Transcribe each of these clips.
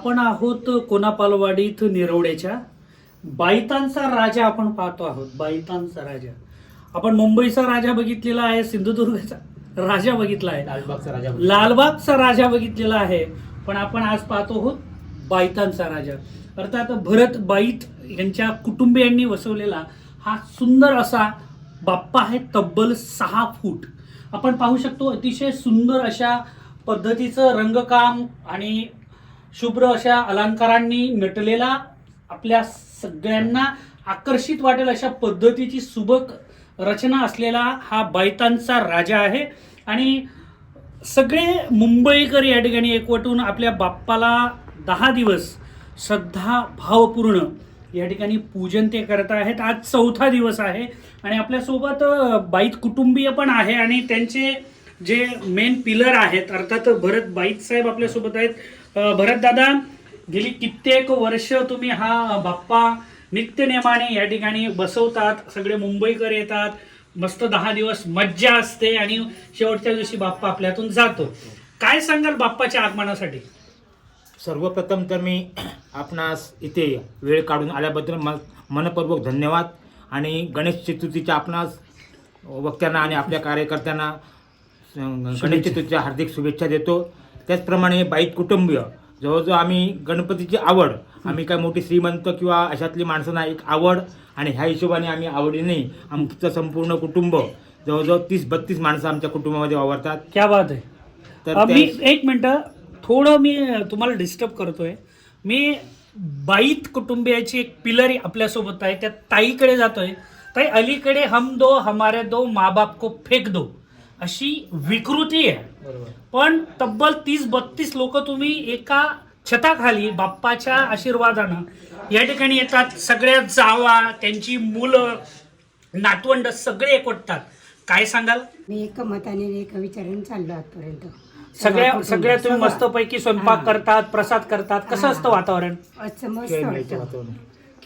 आपण आहोत कोनापालवाडीत निरवड्याच्या बायतांचा राजा आपण पाहतो आहोत. बायतांचा राजा. आपण मुंबईचा राजा बघितलेला आहे सिंधुदुर्गचा राजा बघितला आहे. लालबागचा राजा लालबागचा राजा बघितलेला आहे. पण आपण आज पाहतो आहोत बायतांचा राजा. अर्थात भरत बाईत यांच्या कुटुंबियांनी वसवलेला हा सुंदर असा बाप्पा आहे तब्बल सहा फूट. आपण पाहू शकतो अतिशय सुंदर अशा पद्धतीचं रंगकाम आणि शुभ्र अशा अलंकारांनी नटलेला आपल्या सगळ्यांना आकर्षित वाटेल अशा पद्धतीची सुबक रचना असलेला हा बैतांचा राजा आहे. आणि सगळे मुंबईकर या ठिकाणी एकवटून आपल्या बाप्पाला दहा दिवस श्रद्धा भावपूर्ण या ठिकाणी पूजन ते करत आहेत. आज चौथा दिवस आहे आणि आपल्यासोबत बाईत कुटुंबीय पण आहे आणि त्यांचे जे मेन पिलर आहेत अर्थात भरत बाईत साहेब आपल्यासोबत आहेत. अ, भरत दादा गेली कित्येक वर्ष तुम्ही हा बाप्पा नित्यनेमाने या ठिकाणी बसवतात सगळे मुंबईकर येतात मस्त दहा दिवस मज्जा असते आणि शेवटच्या दिवशी बाप्पा आपल्यातून जातो. काय सांगाल बाप्पाच्या आगमनासाठी? सर्वप्रथम तर मी आपणास इथे वेळ काढून आल्याबद्दल म मनपूर्वक धन्यवाद. आणि गणेश चतुर्थीच्या आपणास वक्त्यांना आणि आपल्या कार्यकर्त्यांना गणेश चतुर्थीच्या हार्दिक शुभेच्छा देतो. त्याचप्रमाणे बाईक कुटुंबीय जवळजवळ आम्ही गणपतीची आवड आम्ही काय मोठी श्रीमंत किंवा अशातली माणसं नाही एक आवड आणि ह्या हिशोबाने आम्ही आवडीने आमचं संपूर्ण कुटुंब जवळजवळ तीस बत्तीस माणसं आमच्या कुटुंबामध्ये वावरतात. क्या बात आहे. तर मी एक मिनटं थोडं मी तुम्हाला डिस्टर्ब करतोय. मी बाईत कुटुंबियाची एक पिलर आपल्यासोबत आहे त्या ताईकडे जातोय. ताई अलीकडे हम दो हमारे दो माँ बाप को फेक दो. अशी विकृती आहे पण तब्बल तीस बत्तीस लोक तुम्ही एका छताखाली बाप्पाच्या आशीर्वादानं या ठिकाणी येतात सगळ्या जावा त्यांची मुलं नातवंड सगळे एकवटतात काय सांगाल मी एका मताने एका विचाराने चाललो आजपर्यंत सगळ्या सगळ्या तुम्ही. मस्तपैकी स्वयंपाक. करतात प्रसाद करतात कसं. असतं वातावरण मस्त वातावरण.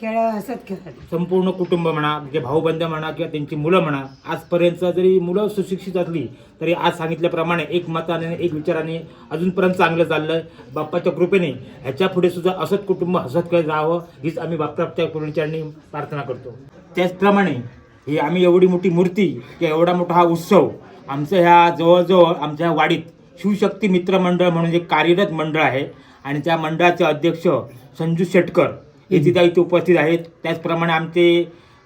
खेळ असत खेळत. संपूर्ण कुटुंब म्हणा म्हणजे भाऊबंद म्हणा किंवा त्यांची मुलं म्हणा आजपर्यंत जरी मुलं सुशिक्षित असली तरी आज सांगितल्याप्रमाणे एक मताने एक विचाराने अजूनपर्यंत चांगलं चाललं बाप्पाच्या कृपेने ह्याच्या पुढे सुद्धा असंच कुटुंब हसत खेळत राहावं हीच आम्ही बाप्पाच्या पूर्णचरणी प्रार्थना करतो. त्याचप्रमाणे ही आम्ही एवढी मोठी मूर्ती किंवा एवढा मोठा हा उत्सव आमचं ह्या जवळजवळ आमच्या वाडीत शिवशक्ती मित्र मंडळ म्हणून एक कार्यरत मंडळ आहे. आणि त्या मंडळाचे अध्यक्ष संजू शेटकर हे सुद्धा इथे उपस्थित आहेत त्याचप्रमाणे आमचे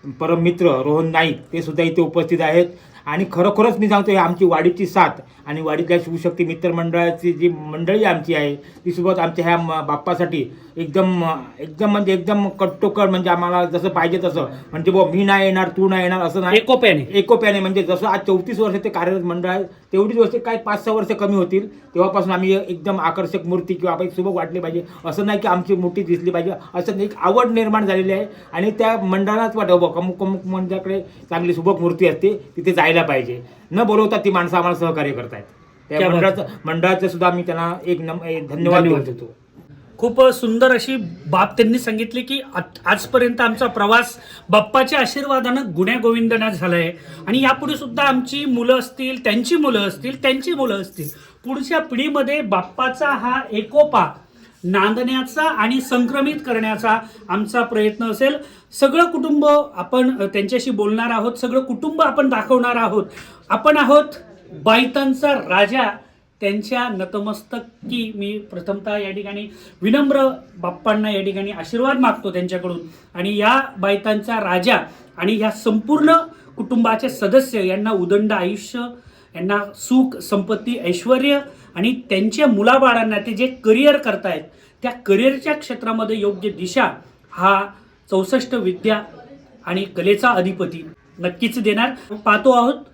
परममित्र रोहन नाईक ते सुद्धा इथे उपस्थित आहेत. आणि खरोखरच मी सांगतो ही आमची वाडीची साथ आणि वाडीतल्या शिवशक्ती मित्र मंडळाची जी मंडळी आमची आहे ती सोबत आमच्या ह्या म- बाप्पासाठी एकदम एकदम म्हणजे एकदम कट्टोकट म्हणजे आम्हाला जसं पाहिजे तसं. म्हणजे बुवा मी नाही येणार तू नाही येणार असं नाही. एकोप्याने. एकोप्याने म्हणजे जसं आज चौतीस वर्ष ते कार्यरत मंडळ आहे तेवढीच वर्ष काय पाच सहा वर्ष कमी होतील. तेव्हापासून आम्ही एकदम आकर्षक मूर्ती किंवा आपण सुबक वाटली पाहिजे. असं नाही की आमची मूर्ती दिसली पाहिजे. असं एक आवड निर्माण झालेली आहे. आणि त्या मंडळालाच बघ अमुक अमुक मंडळाकडे चांगली सुबक मूर्ती असते तिथे जायला पाहिजे. न बोलवता ती माणसं आम्हाला सहकार्य करतायत. त्या. मंडळाचं मंडळाचं सुद्धा आम्ही त्यांना एक नम एक धन्यवाद देत. खूप सुंदर अशी बाब त्यांनी सांगितली की आजपर्यंत आमचा प्रवास बाप्पाच्या आशीर्वादानं गुण्या गोविंदनाथ झाला आहे आणि यापुढे सुद्धा आमची मुलं असतील त्यांची मुलं असतील त्यांची मुलं असतील पुढच्या पिढीमध्ये बाप्पाचा हा एकोपा नांदण्याचा आणि संक्रमित करण्याचा आमचा प्रयत्न असेल. सगळं कुटुंब आपण त्यांच्याशी बोलणार आहोत सगळं कुटुंब आपण दाखवणार आहोत. आपण आहोत बायतांचा राजा. त्यांच्या नतमस्तकी मी प्रथमतः या ठिकाणी विनम्र बाप्पांना या ठिकाणी आशीर्वाद मागतो त्यांच्याकडून. आणि या बायतांचा राजा आणि या संपूर्ण कुटुंबाचे सदस्य यांना उदंड आयुष्य यांना सुख संपत्ती ऐश्वर आणि त्यांच्या मुलाबाळांना ते जे करिअर करतायत त्या करिअरच्या क्षेत्रामध्ये योग्य दिशा हा चौसष्ट विद्या आणि कलेचा अधिपती नक्कीच देणार. पाहतो आहोत.